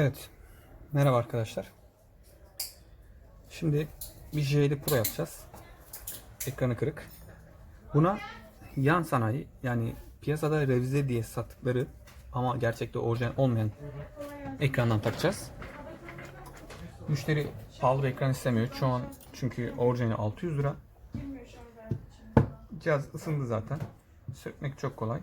Evet. Merhaba arkadaşlar. Şimdi bir J7 Pro yapacağız. Ekranı kırık. Buna yan sanayi yani piyasada revize diye sattıkları ama gerçekte orijinal olmayan ekrandan takacağız. Müşteri pahalı bir ekran istemiyor. Şu an çünkü orijinali 600 lira. Cihaz ısındı zaten. Sökmek çok kolay.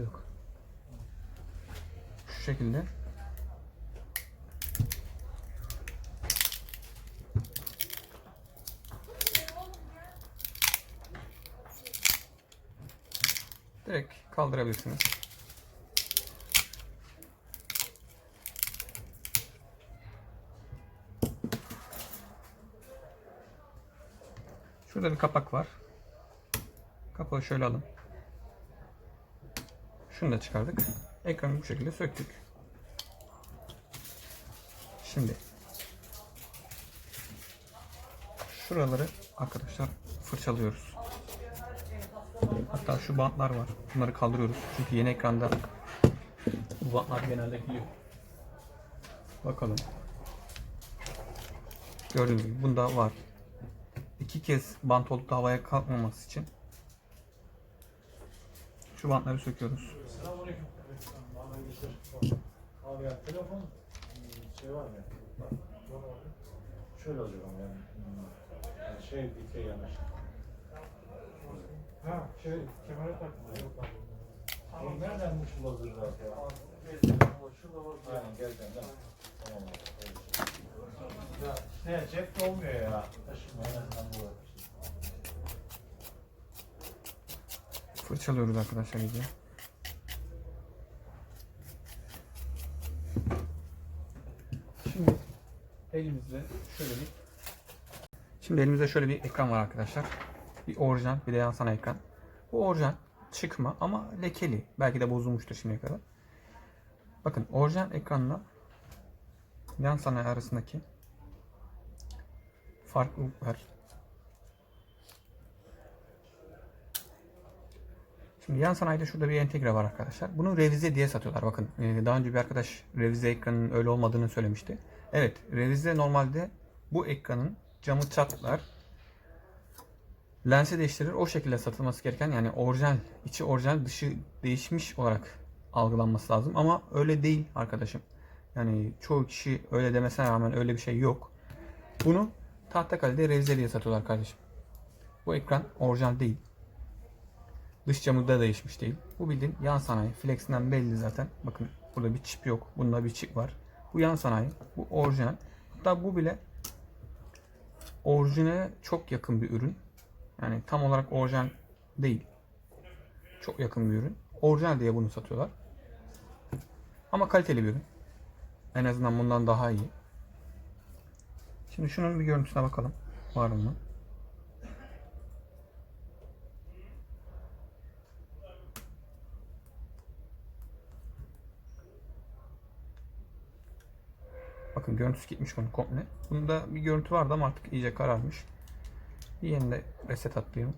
Bizde yok. Şu şekilde. Direkt kaldırabilirsiniz. Şurada bir kapak var. Kapağı şöyle alın. Şunu da çıkardık. Ekranı bu şekilde söktük. Şimdi şuraları arkadaşlar fırçalıyoruz. Hatta şu bantlar var. Bunları kaldırıyoruz. Çünkü yeni ekranda bu bantlar genelde gidiyor. Bakalım. Gördüğünüz gibi bunda var. İki kez bant olup havaya kalkmaması için şu bantları söküyoruz. Abi ya telefon şey var ya. bak, Şöyle olacak ama yani. yani şey dikey yanaş. Ha şey kemere takma yok abi. Oğlum nereden bu bulabilir zaten ya? Şurada var. Aynen gel benden. Tamam. Ya işte cepte olmuyor ya. Taşınma en azından bu. Fırçalıyoruz arkadaşlar iyice. Elimizde şöyle bir Şimdi elimizde şöyle bir ekran var arkadaşlar. Bir orijinal bir de yan sana ekran. Bu orijinal çıkma ama lekeli. Belki de bozulmuştur şimdiye kadar. Bakın orijinal ekranla yan sanayi arasındaki farklılıklar Şimdi yan sanayide şurada bir entegre var arkadaşlar. Bunu revize diye satıyorlar. Bakın e, daha önce bir arkadaş revize ekranının öyle olmadığını söylemişti. Evet revize normalde bu ekranın camı çatlar. Lensi değiştirir. O şekilde satılması gereken yani orijinal, içi orijinal, dışı değişmiş olarak algılanması lazım. Ama öyle değil arkadaşım. Yani çoğu kişi öyle demesine rağmen öyle bir şey yok. Bunu tahta kalede revize diye satıyorlar kardeşim. Bu ekran orijinal değil. Dış camı da değişmiş değil. Bu bildiğin yan sanayi. Flexinden belli zaten. Bakın burada bir çip yok. Bunda bir çip var. Bu yan sanayi. Bu orijinal. Hatta bu bile orijinale çok yakın bir ürün. Yani tam olarak orijinal değil. Çok yakın bir ürün. Orijinal diye bunu satıyorlar. Ama kaliteli bir ürün. En azından bundan daha iyi. Şimdi şunun bir görüntüsüne bakalım. Var mı? Bakın görüntüsü gitmiş bunun komple. Bunda bir görüntü vardı ama artık iyice kararmış. Bir yenide reset atlayalım.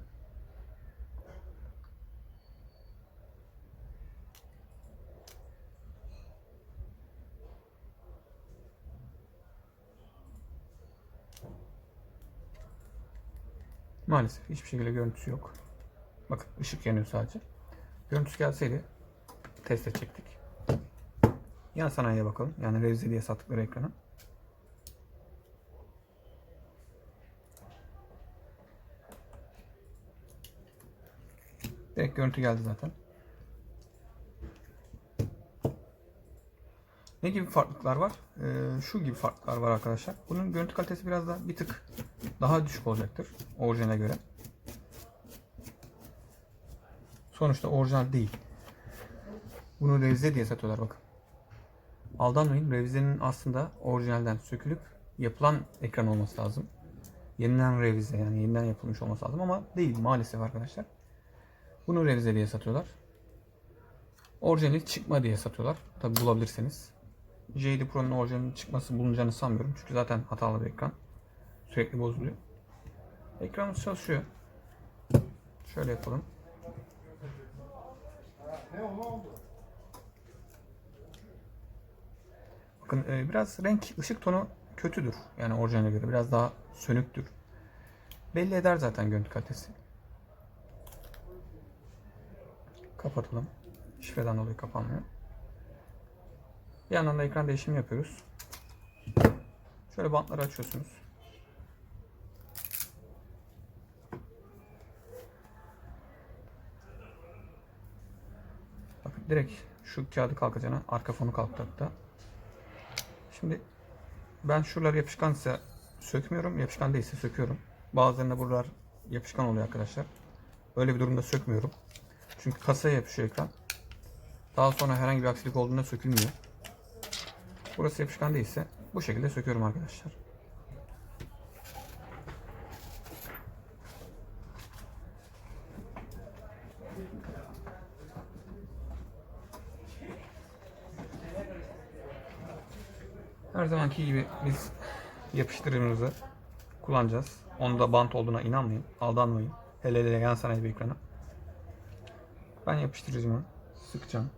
Maalesef hiçbir şekilde görüntüsü yok. Bakın ışık yanıyor sadece. Görüntüsü gelseydi test edecektik. Yan sanayiye bakalım. Yani revize diye sattıkları ekrana. Direkt görüntü geldi zaten. Ne gibi farklılıklar var? Ee, şu gibi farklılıklar var arkadaşlar. Bunun görüntü kalitesi biraz da bir tık daha düşük olacaktır orijinale göre. Sonuçta orijinal değil. Bunu revize diye satıyorlar bakın. Aldanmayın. Revizenin aslında orijinalden sökülüp yapılan ekran olması lazım. Yeniden revize yani yeniden yapılmış olması lazım ama değil maalesef arkadaşlar. Bunu revize diye satıyorlar. Orijinali çıkma diye satıyorlar. Tabi bulabilirseniz. J7 Pro'nun orijinalinin çıkması bulunacağını sanmıyorum. Çünkü zaten hatalı bir ekran. Sürekli bozuluyor. Ekranımız çalışıyor. Şöyle yapalım. Bakın e, biraz renk, ışık tonu kötüdür. Yani orijinaline göre biraz daha sönüktür. Belli eder zaten görüntü kalitesi. Kapatalım. Şifreden dolayı kapanmıyor. Bir yandan da ekran değişimi yapıyoruz. Şöyle bantları açıyorsunuz. Bakın direkt şu kağıdı kalkacağına arka fonu kalktı hatta. Şimdi ben şuralar yapışkansa sökmüyorum. Yapışkan değilse söküyorum. Bazılarında buralar yapışkan oluyor arkadaşlar. Öyle bir durumda sökmüyorum. Çünkü kasaya yapışıyor ekran. Daha sonra herhangi bir aksilik olduğunda sökülmüyor. Burası yapışkan değilse bu şekilde söküyorum arkadaşlar. Her zamanki gibi biz yapıştırıcımızı kullanacağız. Onda bant olduğuna inanmayın. Aldanmayın. Hele hele yan sanayi bir ekrana. Ben yapıştırıcımı sıkacağım.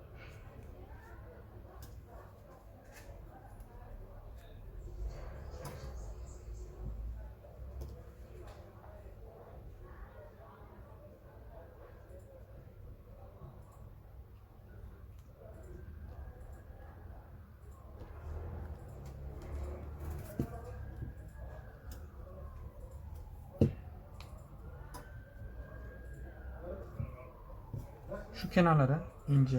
Şu kenarlara ince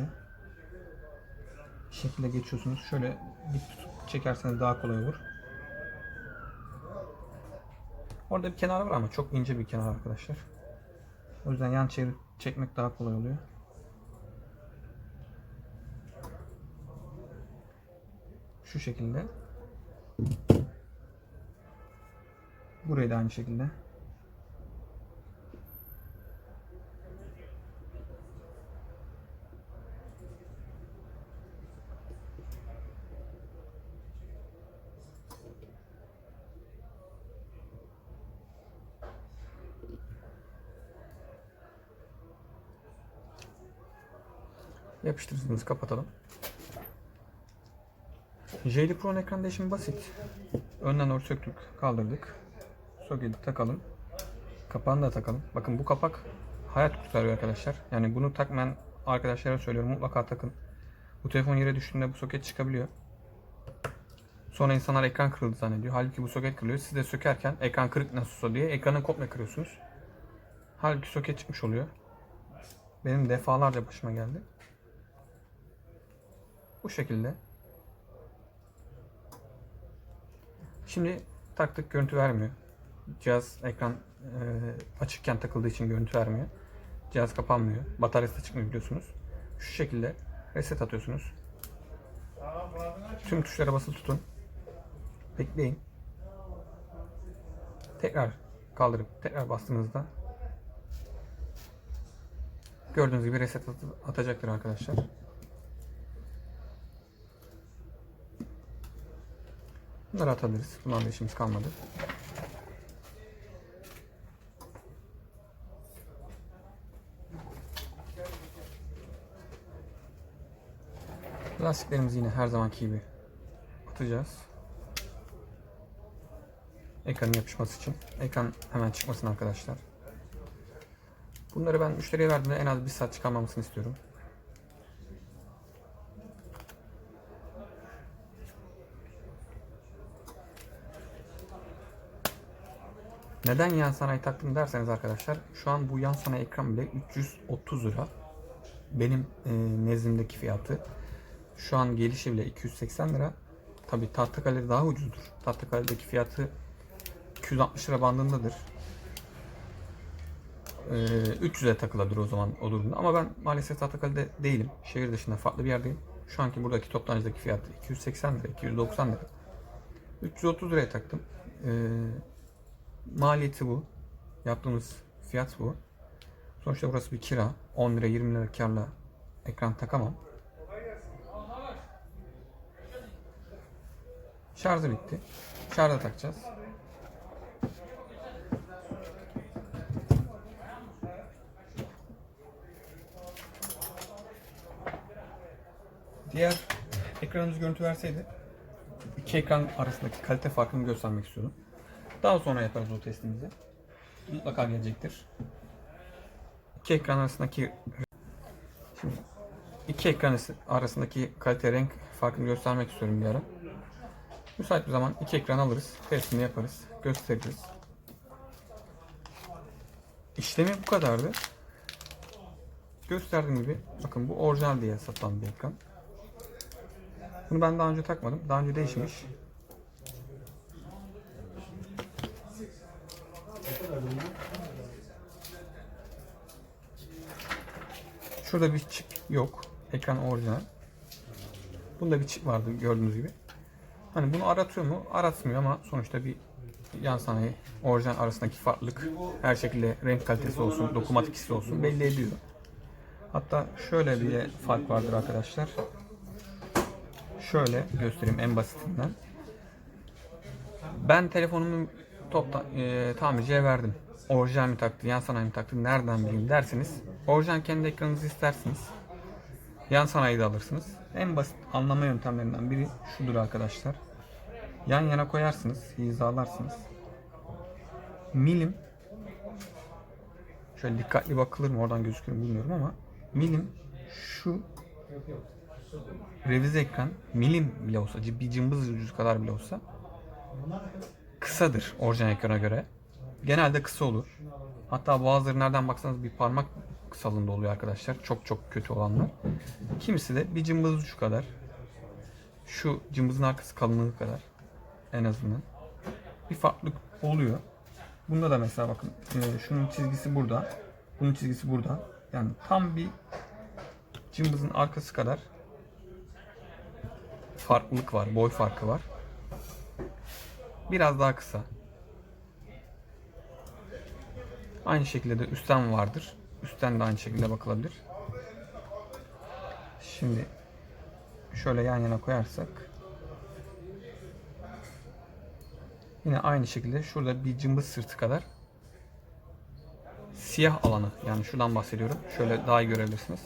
bir şekilde geçiyorsunuz. Şöyle dik tutup çekerseniz daha kolay olur. Orada bir kenar var ama çok ince bir kenar arkadaşlar. O yüzden yan çevirip çekmek daha kolay oluyor. Şu şekilde. Burayı da aynı şekilde. Yapıştırıcımızı kapatalım. JD Pro'nun ekran değişimi basit. Önden doğru söktük, kaldırdık. Soketi takalım. Kapağını da takalım. Bakın bu kapak hayat kurtarıyor arkadaşlar. Yani bunu takmayan arkadaşlara söylüyorum mutlaka takın. Bu telefon yere düştüğünde bu soket çıkabiliyor. Sonra insanlar ekran kırıldı zannediyor. Halbuki bu soket kırılıyor. Siz de sökerken ekran kırık nasıl olsa diye ekranı komple kırıyorsunuz. Halbuki soket çıkmış oluyor. Benim defalarca başıma geldi. Bu şekilde. Şimdi taktık görüntü vermiyor. Cihaz ekran e, açıkken takıldığı için görüntü vermiyor. Cihaz kapanmıyor. Bataryası da çıkmıyor biliyorsunuz. Şu şekilde reset atıyorsunuz. Tüm tuşlara basılı tutun. Bekleyin. Tekrar kaldırıp tekrar bastığınızda gördüğünüz gibi reset at- atacaktır arkadaşlar. Bunları atabiliriz. Bunlarla işimiz kalmadı. Lastiklerimizi yine her zamanki gibi atacağız. Ekranın yapışması için. Ekran hemen çıkmasın arkadaşlar. Bunları ben müşteriye verdiğimde en az bir saat çıkarmamasını istiyorum. Neden yan sanayi taktım derseniz arkadaşlar şu an bu yan sanayi ekran bile 330 lira. Benim e, nezdimdeki fiyatı. Şu an gelişi bile 280 lira. Tabi Tahtakale'de daha ucuzdur. Tahtakale'deki fiyatı 260 lira bandındadır. E, 300'e takılabilir o zaman o durumda. Ama ben maalesef Tahtakale'de değilim. Şehir dışında farklı bir yerdeyim. Şu anki buradaki toptancıdaki fiyatı 280 lira, 290 lira. 330 liraya taktım. E, maliyeti bu. Yaptığımız fiyat bu. Sonuçta burası bir kira. 10 lira 20 lira karla ekran takamam. Şarjı bitti. Şarja takacağız. Diğer ekranımız görüntü verseydi iki ekran arasındaki kalite farkını göstermek istiyorum. Daha sonra yaparız o testimizi. Mutlaka gelecektir. İki ekran arasındaki şimdi iki ekran arası- arasındaki kalite renk farkını göstermek istiyorum bir ara. Müsait bir zaman iki ekran alırız, testini yaparız, gösteririz. İşlemi bu kadardı. Gösterdiğim gibi bakın bu orijinal diye satılan bir ekran. Bunu ben daha önce takmadım. Daha önce değişmiş. Şurada bir çip yok. Ekran orijinal. Bunda bir çip vardı gördüğünüz gibi. Hani bunu aratıyor mu? Aratmıyor ama sonuçta bir yan sanayi orijinal arasındaki farklılık her şekilde renk kalitesi olsun, dokumatik olsun belli ediyor. Hatta şöyle bir de fark vardır arkadaşlar. Şöyle göstereyim en basitinden. Ben telefonumu toptan e, tamirciye verdim. Orijinal mi taktı, yan sanayi mi taktı, nereden bileyim derseniz. Orijinal kendi ekranınızı istersiniz. Yan sanayi de alırsınız. En basit anlama yöntemlerinden biri şudur arkadaşlar. Yan yana koyarsınız, hizalarsınız. Milim şöyle dikkatli bakılır mı oradan gözükür mü bilmiyorum ama milim şu revize ekran milim bile olsa bir cımbız ucu kadar bile olsa kısadır orijinal ekrana göre. Genelde kısa olur. Hatta bazıları nereden baksanız bir parmak kısalığında oluyor arkadaşlar. Çok çok kötü olanlar. Kimisi de bir cımbız ucu kadar. Şu cımbızın arkası kalınlığı kadar. En azından. Bir farklılık oluyor. Bunda da mesela bakın e, şunun çizgisi burada. Bunun çizgisi burada. Yani tam bir cımbızın arkası kadar farklılık var. Boy farkı var. Biraz daha kısa. Aynı şekilde de üstten vardır. Üstten de aynı şekilde bakılabilir. Şimdi şöyle yan yana koyarsak yine aynı şekilde şurada bir cımbız sırtı kadar siyah alanı yani şuradan bahsediyorum. Şöyle daha iyi görebilirsiniz.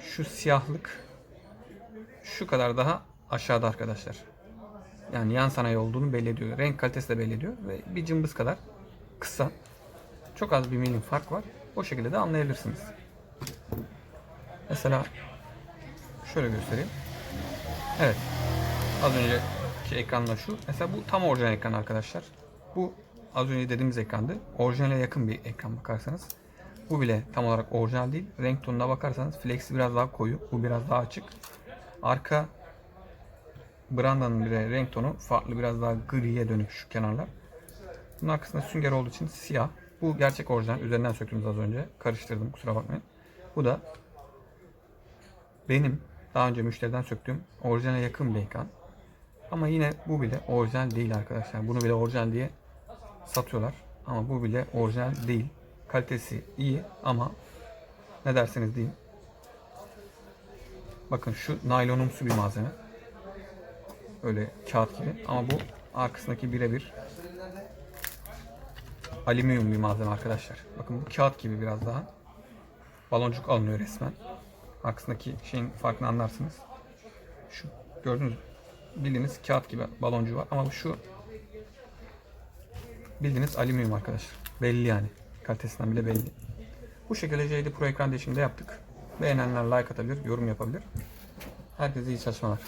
Şu siyahlık şu kadar daha aşağıda arkadaşlar. Yani yan sanayi olduğunu belli ediyor. Renk kalitesi de belli ediyor ve bir cımbız kadar kısa. Çok az bir milim fark var. O şekilde de anlayabilirsiniz. Mesela şöyle göstereyim. Evet. Az önceki ekranla şu. Mesela bu tam orijinal ekran arkadaşlar. Bu az önce dediğimiz ekrandı. Orijinale yakın bir ekran bakarsanız. Bu bile tam olarak orijinal değil. Renk tonuna bakarsanız flexi biraz daha koyu. Bu biraz daha açık. Arka brandanın bile renk tonu farklı biraz daha griye dönük şu kenarlar. Bunun arkasında sünger olduğu için siyah. Bu gerçek orijinal. Üzerinden söktüğümüz az önce. Karıştırdım kusura bakmayın. Bu da benim daha önce müşteriden söktüğüm orijinale yakın bir ekran. Ama yine bu bile orijinal değil arkadaşlar. Bunu bile orijinal diye satıyorlar. Ama bu bile orijinal değil. Kalitesi iyi ama ne derseniz deyin. Bakın şu naylonumsu bir malzeme. Öyle kağıt gibi. Ama bu arkasındaki birebir alüminyum bir malzeme arkadaşlar. Bakın bu kağıt gibi biraz daha. Baloncuk alınıyor resmen. Arkasındaki şeyin farkını anlarsınız. Şu gördünüz mü? Bildiğiniz kağıt gibi baloncuğu var ama bu şu bildiğiniz alüminyum arkadaşlar. Belli yani. Kalitesinden bile belli. Bu şekilde JD Pro ekran değişiminde yaptık. Beğenenler like atabilir, yorum yapabilir. Herkese iyi çalışmalar.